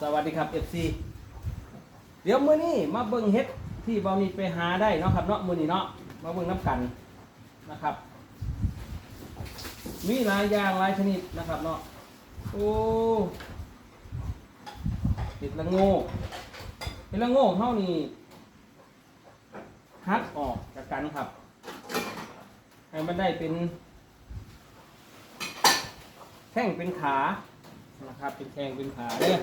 สวัสดีครับ FC เดี๋ยวมื้อนี้มาเบิ่งเฮ็ดที่เบ่มีไปหาได้เนาะครับเนาะมื้อนี้เนาะมาเบิ่งน้ำกันนะครับ มีหลายอย่างหลายชนิดนะครับเนาะโอ้เห็ดละโง่เห็ดละโง่เฮานี่หักออกจากกันครับให้มันได้เป็นแข้งเป็นขานะครับ เป็นแข้งเป็นขาเด้อ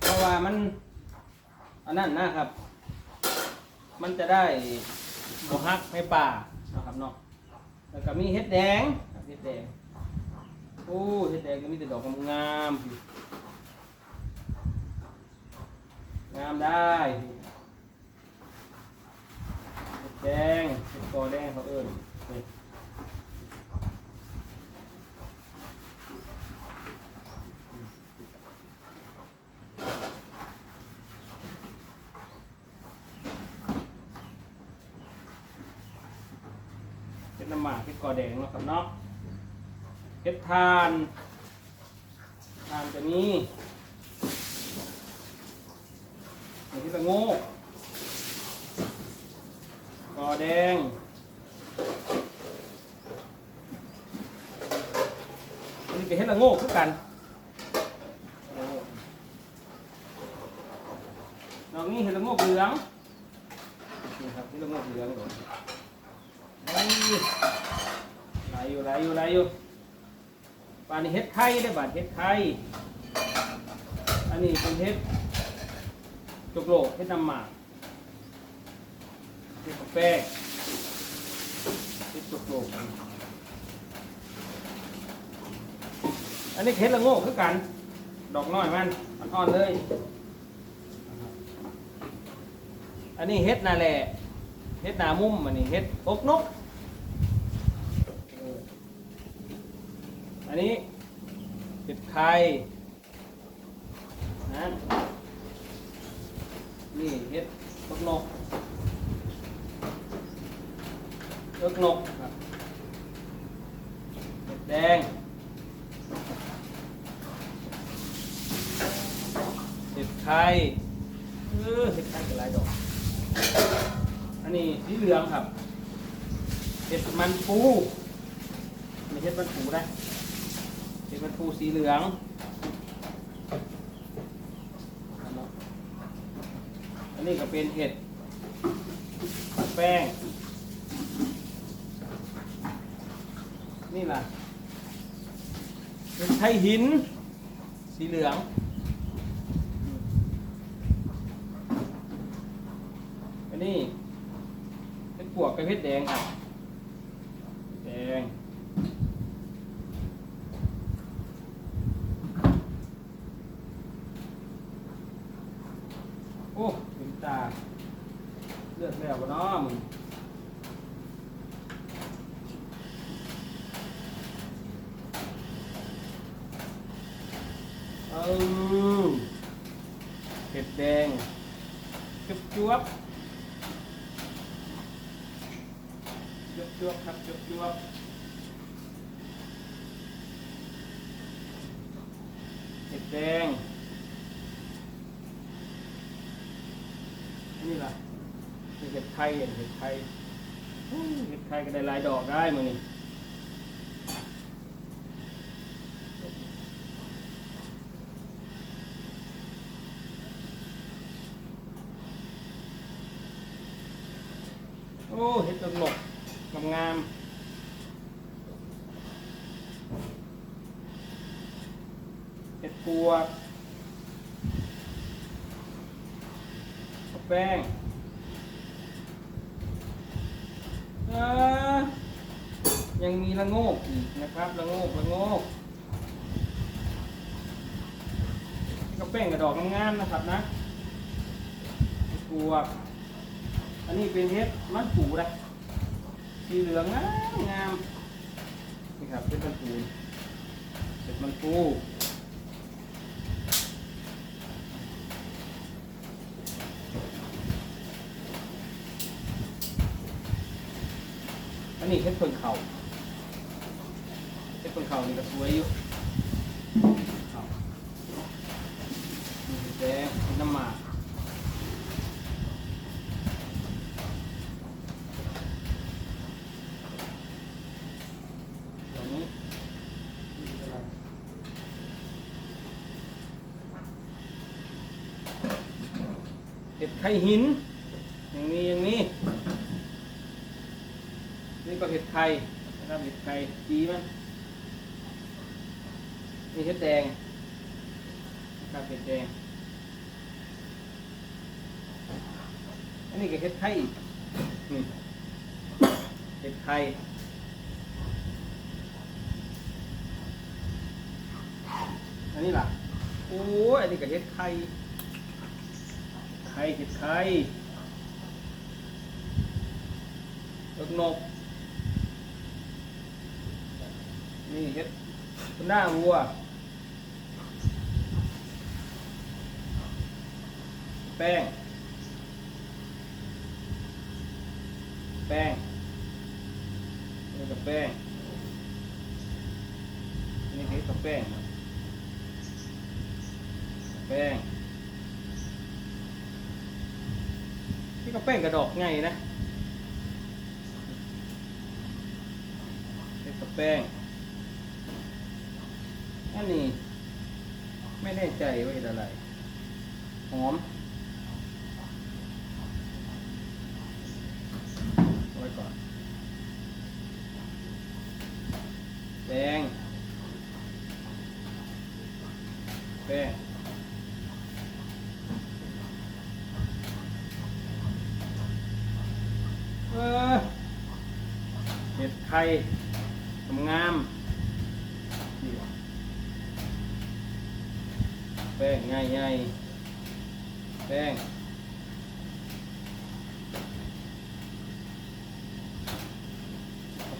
เพราะว่า มันอันนั้นนะครับ มันจะได้บฮักในป่านะครับเนาะแล้วก็มีเห็ดแดงเห็ดแดงโอ้เห็ดแดงก็มีแต่ดอกงามงามได้เห็ดแดงเห็ดกอแดงเขาเอิ้น น้ำหมากเห็ดกอแดงเนาะครับเนาะเห็ดทานทานจะมีเห็ดที่ตะโง่กอแดงอันนี้เป็เห็ดละโง่คือกันดอกนี้เห็ดละโง่เหลืองนี่ครับเห็ดละโง่เหลืองก่อน ไหลอยู่ไหลอยู่ไหลอยู่ปานนี้เห็ดไข่ได้บาดเห็ดไข่อันนี้เป็นเห็ดจุกโลเห็ดน้ำหมากเห็ดกาแฟเห็ดจุกโลอันนี้เห็ดละโง่คือกัน ดอกน้อยมันอ่อนเลย อันนี้เห็ดนาแหละเห็ดนามุ่มอันนี้เห็ดอกนกเออ อันนี้เห็ดไข่นะนี่เห็ดอกนกเอิกนกครับเห็ดแดงเห็ดไข่เออเห็ดไข่เป็นลายดอก อันนี้สีเหลืองครับเห็ดมันปูไม่เห็ดมันปูนะ เห็นปูสีเหลืองอันนี้ก็เป็นเห็ดแป้ง นี่ล่ะเห็ดไข่หิน สีเหลืองอันนี้เป็นปวกกระเพชรแดงครับแดง โอ้เป็นตา เลือดแล้วก็น้อมึงเอาเห็ดแดงจุ๊บจุ๊บ จุ๊บจุ๊บครับจุ๊บจุ๊บเห็ดแดง นี่ล่ะเห็ดไทยเห็ดไทยเห็ดไทยก็ได้หลายดอกได้มือนี่โอ้เห็ดตลกงามงาม ตัวแป้งยังมีละโงกอีกนะครับละโงกละโงกก็แป้งกระดอกงามๆนะครับนะตัวอันนี้เป็นเห็ดมันปูนะสีเหลืองงามงามนี่ครับเป็นมันปูเห็ดมันปู นนี้เฮ็ดเพิ่งเข่าเฮ็ดเพิ่งเข่านี่ก็สวยอยู่แดงน้ำหมากเห็ดไข่หิน อย่างนี้อย่างนี้ นี่ก็เห็ดไข่นะครับเห็ดไข่จีมันนี่เห็ดแดงนะครับเห็ดแดง อันนี้ก็เห็ดไข่อีกนี่เห็ดไข่อันนี้ล่ะโอ้ยอันนี้ก็เห็ดไข่ไข่เห็ดไข่เอิก นี่เห็ดหน้าวัวแป้ง แป้งนี่กับแป้ง นี่เห็ดกับแป้งแป้ง นี่ก็แป้งกระดอกไงนะเห็ดกับแป้ง อันนี้ไม่แน่ใจว่าอะไร หอมไว้ก่อนแดงแป้งเออเห็ดไข่งามๆนี่ว่ะ แป้งง่ายง่ายแป้ง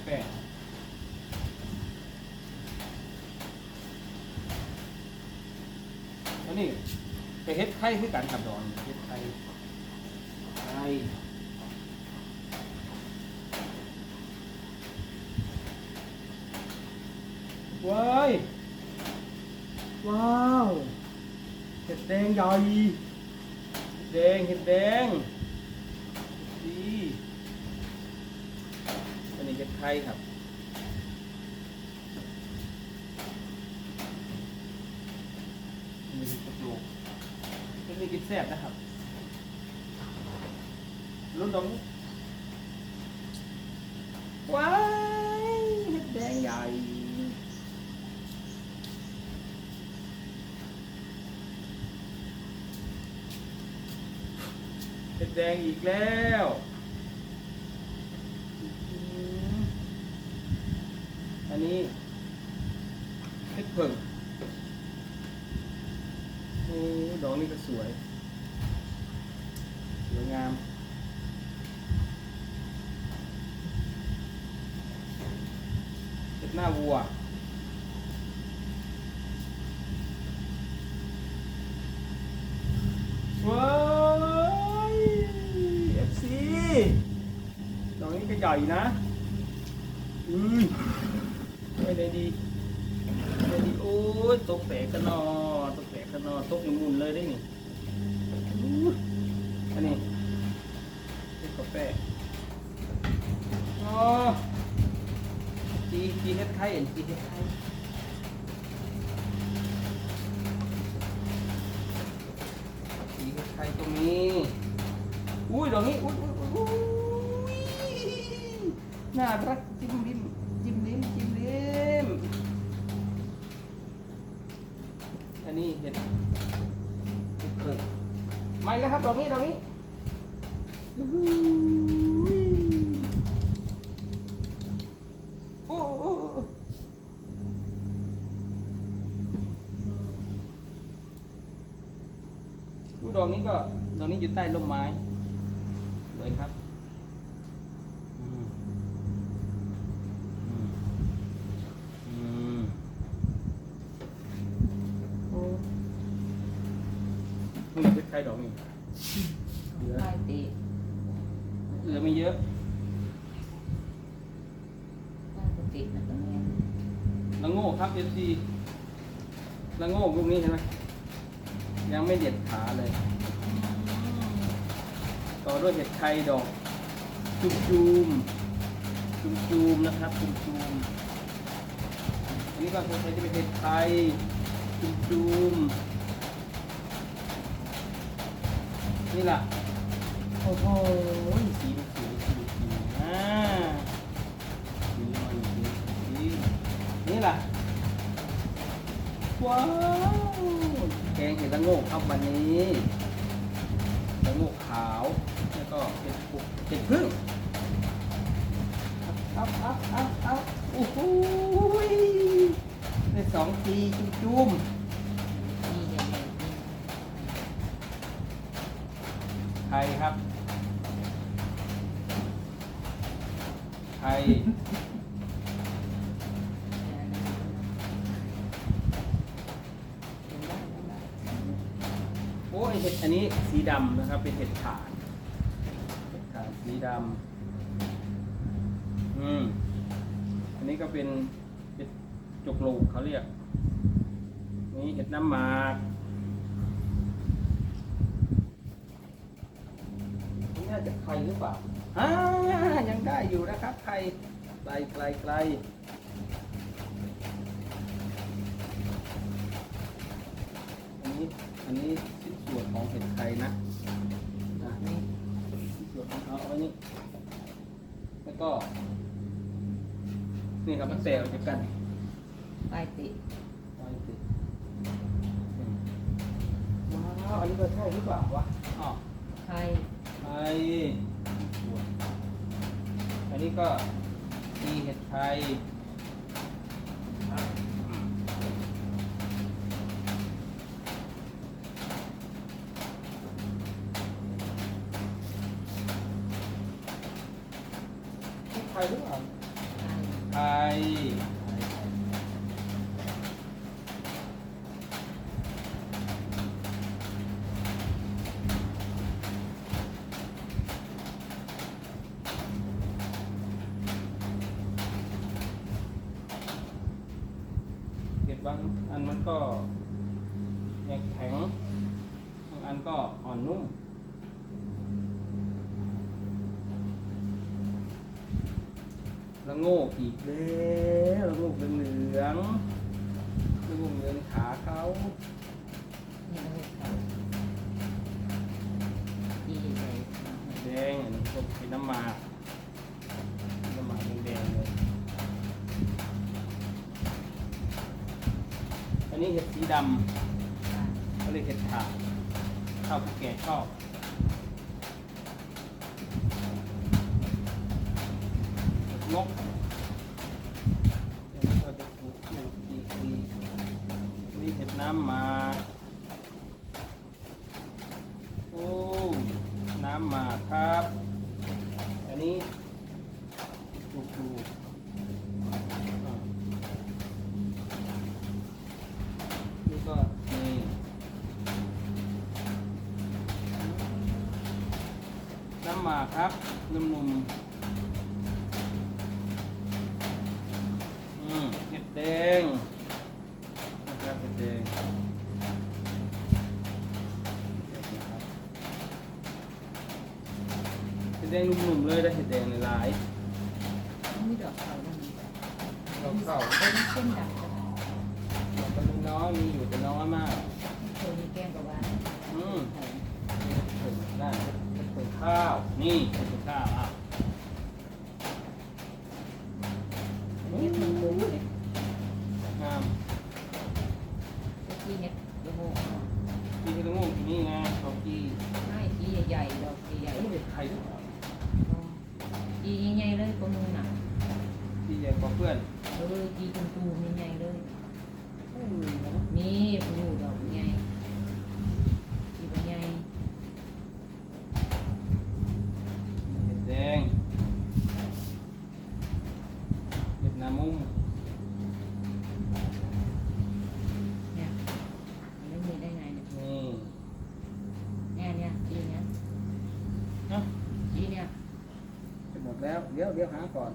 แป้งอันนี้ไปเฮ็ดไข่คือกันกับดอนเฮ็ดไข่ไข่ว้ายว้าว เห็ดแดงใหญ่เห็ดแดงเห็ดแดงดีอันนี้เห็ดไทยครับอันนี้เห็ดกระโหลกอันนี้กินแซ่บนะครับรุ่นตรงว้าเห็ดแดงใหญ่ แดงอีกแล้วอันนี้เพชรเพิ่งโอ้ดอกนี้ก็สวย สวยงาม เพชรหน้าวัว ว้ายเอฟซีดอกนี้ก็ ใหญ่นะ อืมไม่ได้ดีไม่ได้ดีโอ้ยตกแตกกันนอตกแตกกันนอตกหมุนๆเลยได้นี่อันนี้เป็นกาแฟอ๋อจีจีเฮ็ดไข่เห็นจีเฮ็ดไข่ สีไทยตรงนี้ อุ้ยดอกนี้ อุ้ยอุ้ยอุ้ยอุ้ย น่ารักจิ้มลิ้มจิ้มลิ้มจิ้มลิ้มอันนี้เห็ดเห็ดเพิ่งไม่แล้วครับดอกนี้ดอกนี้โอ้โอ้โอ้ผู้ดอกนี้ก็ดอกนี้อยู่ใต้ร่มไม้เลยครับ มึงจะไครดอกนี่เหลือตีเหลือไม่เยอะแล้ละโง่ครับเอฟซีละโง่ลูกนี้เห็นไหมยังไม่เด็ดขาเลย ต่อด้วยเห็ดไทยดอก จุมจูมจุมจูมนะครับจุมจูมอันนี้ก็คงจะเป็นเห็ดไทยจุมจูม นี่ล่ะ โอ้โหสีมันสวยสีสีอ่าสีมันสีสีนี่ล่ะ ว้าว แกงเห็ดละโงกครับวันนี้ละโงกขาว แล้วก็เห็ดปุกเห็ดพึ่งอัพอัพอัพอัพโอ้โหยได้สองทีจุ่ม ครับไข่โอ้ยเห็ดอันนี้สีดำนะครับ เป็นเห็ดถ่านเห็ดถ่านสีดำอืม อันนี้ก็เป็นเห็ดจกโลกเขาเรียก นี่เห็ดน้ำหมาก ไข่หรือเปล่าอ่ายังได้อยู่นะครับไข่ไกลไกลไกลอันนี้อันนี้ชิ้นส่วนของเห็ดไข่นะอะนี่ชิ้นส่วนของเขาเอาไว้นี่แล้วก็ นี่ครับมันแตกออกจากกันไปติไว้ติดว้าวอันนี้ก็ใช่หรือเปล่าวะอ๋อไข่ ไทยอันนี้ก็มีเห็ดไทยเห็ดไทยหรือเปล่า ไข่ ไทยเห็ดบาง ก็แข็งบางอันก็อ่อนนุ่ม ละโงกอีกแล้วละโงกเหลืองๆละโงกเหลืองขาเขา นี่เราไข่ดีใหญ่ แดงอันนี้ก็เป็นน้ำหมากน้ำหมากแดงๆเลย อั นนี้เห็ดสีดำเขาเรียกเห็ดถาเข้าวผู้แก่ชอบเห็ดนกเดี๋ยวเราจะปลูกปลูกอีกทีนี่เห็ดน้ำหมากโอ้ น้ำหมากครับ อันนี้ดูดูอ่านี่ก็นี่น้ำหมากครับนุ่มๆอืมเห็ดแดงนะครับเห็ดแดงเห็ดเดแดงนุ่มๆเลยได้เห็ดแดงในลาย มีดอกไข่ด้วย เราเข้า เป็นเส้นดัก มันก็น้อยมีอยู่แต่น้อยมาก เคยมีแกงกับว่า อืม ไข่ ถึงได้ถึงข้าว นี่ถึงข้าวอะ เห็ดมันรู้เลย งาม เมื่อกี้เนี่ยโอ้โห กินที่ละงูกินนี่ไงเขากี ไม่กีใหญ่ๆดอกใหญ่ ไอ้เด็กไทยหรือเปล่า ๆกีใหญ่ๆเลยก็มือหนัก ที่ใหญ่กว่าเพื่อน เออกีตุ้มๆใหญ่ๆเลย ไม่มีนะ มีผูดอกใหญ่กีใหญ่ เห็ดแดงเห็ดนามุ้ง เนี่ยมันไม่มีได้ไงเนี่ย นี่ เนี่ยเนี่ยกีเนี่ย เนาะ กีเนี่ย จะหม ดี๋ยวเดี๋ยวหาก่อน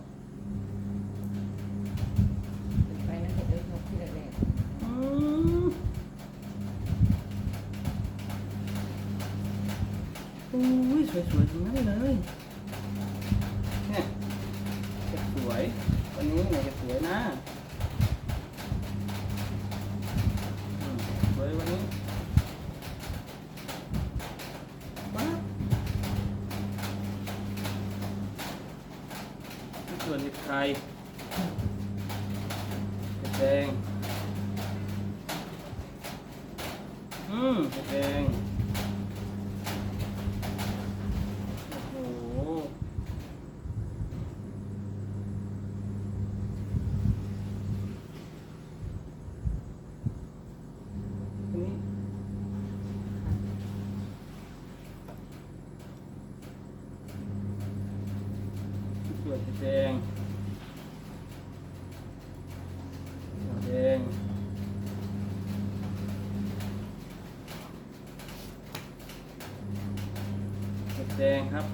เป็นไปนะเห็ดเลยนกที่แรกอืมอุ้ยสวยๆทั้งนั้นเลยเห็ดสวยวันนี้เนี่ยเห็ดสวยนะอืมสวยวันนี้ปั๊บนี่ ส่วนเห็ดไข่เห็ดแดงอืมเห็ดแดงโอ้โหอันนี้ส่วนเห็ดแดงเห็ดแดง เห็ ดแดงครับ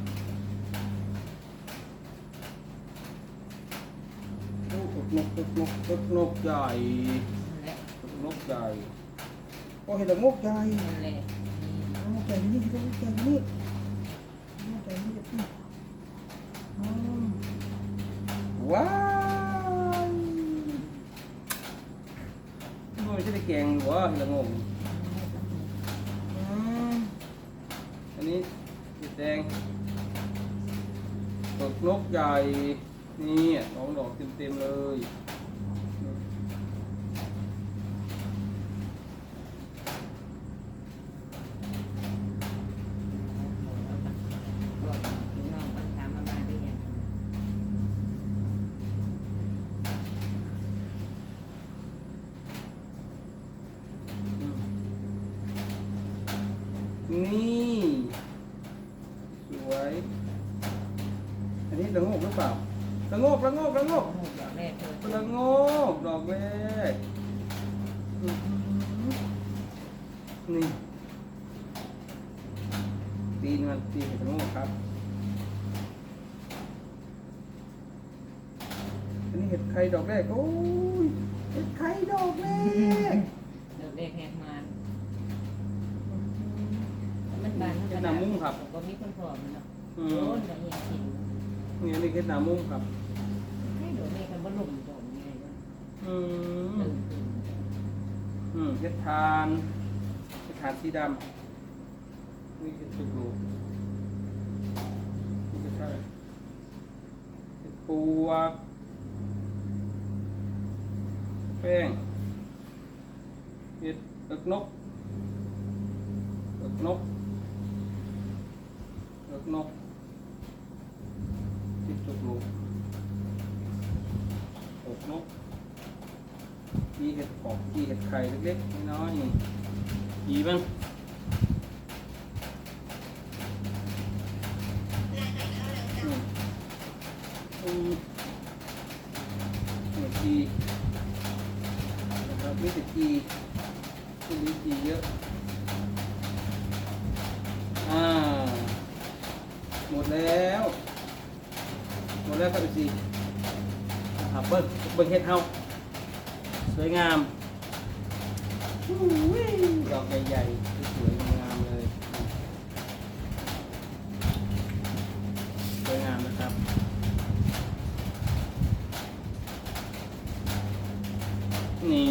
โอ้ตกนกตกนกตกนกใหญ่ๆนั่นแหละตกนกใหญ่โอ้เห็ดละงกใหญ่นั่นแหละละงกใหญ่นี่เห็ดละงกใหญ่นี่ละงกใหญ่นี่เห็ดนี่อืมว้าวนี่มันไม่ใช่ได้แกงหรือวะเห็ดละงกอืมอันนี้ สีแดงดงตกนกใหญ่นี่สองดอกเต็มๆเลย บอกพี่น้องปัญหามามาได้ยัง นี่ สวย อันนี้ระโงกหรือเปล่าระโงกระโงกระโงก โอ้โหดอกแรกเลย ระโงกดอกแรกอื้อหือนี่ตีนมันตีนระโงกครับ อันนี้เห็ ดไข่ดอกแรก โอ้ยเห็ดไข่ดอกแรกดอกแรกแหกมันมันบานเห็ดหนามุ้งครับก็มีคนพอมันเนาะอืโอ้มยก็ยังกินนี่อันนี้เห็ดหนามุ้งครับให้ดอกแรกกันบ่ลงดอกไงวะอืมเอออืมเห็ดทานเห็ดทานสีดำนี่คือสุกลูกนี่คือใช่เห็ดปวก แป้งเห็ดเอิกนกเอิกนกเอิกนกเห็ดสุกลูกเอิกนกมีเห็ดขอบมีเห็ดไข่เล็กๆน้อยๆนี่อีบ้างอืมอืมนี่ กีนะครับมีแต่กีที่มีกีเยอะอ่าหมดแล้ว หมดแล้วครับพี่ซีครับเบิ้งเบิ้งเห็ดเฮาสวยงามอุ้ยดอกใหญ่ๆสวยงามเลย สวยงามนะครับ นี่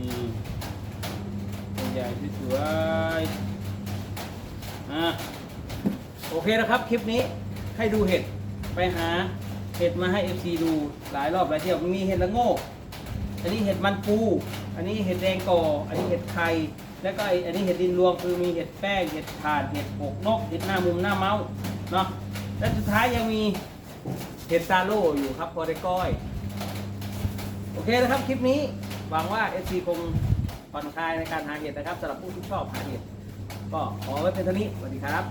นี่ ใหญ่สวยๆอะโอเคนะครับ คลิปนี้ให้ดูเห็ดไปหาเห็ดมาให้ FC ดูหลายรอบหลายเที่ยวมีเห็ดละโงกอันนี้เห็ดมันปู อันนี้เห็ดแดงกอ อันนี้เห็ดไข่แล้วก็อันนี้เห็ดดินรวงคือมีเห็ดแป้ง เห็ดถ่านเห็ดหกนก เห็ดหน้ามุมหน้าเมาส์เนาะ และสุดท้ายยังมีเห็ดซาโล่อยู่ครับพอได้ก้อย โอเคนะครับคลิปนี้หวังว่า FC คง ผ่อนคลายในการหาเห็ดนะครับสำหรับผู้ที่ชอบหาเห็ดก็ขอไว้เป็นเท่านี้สวัสดีครับ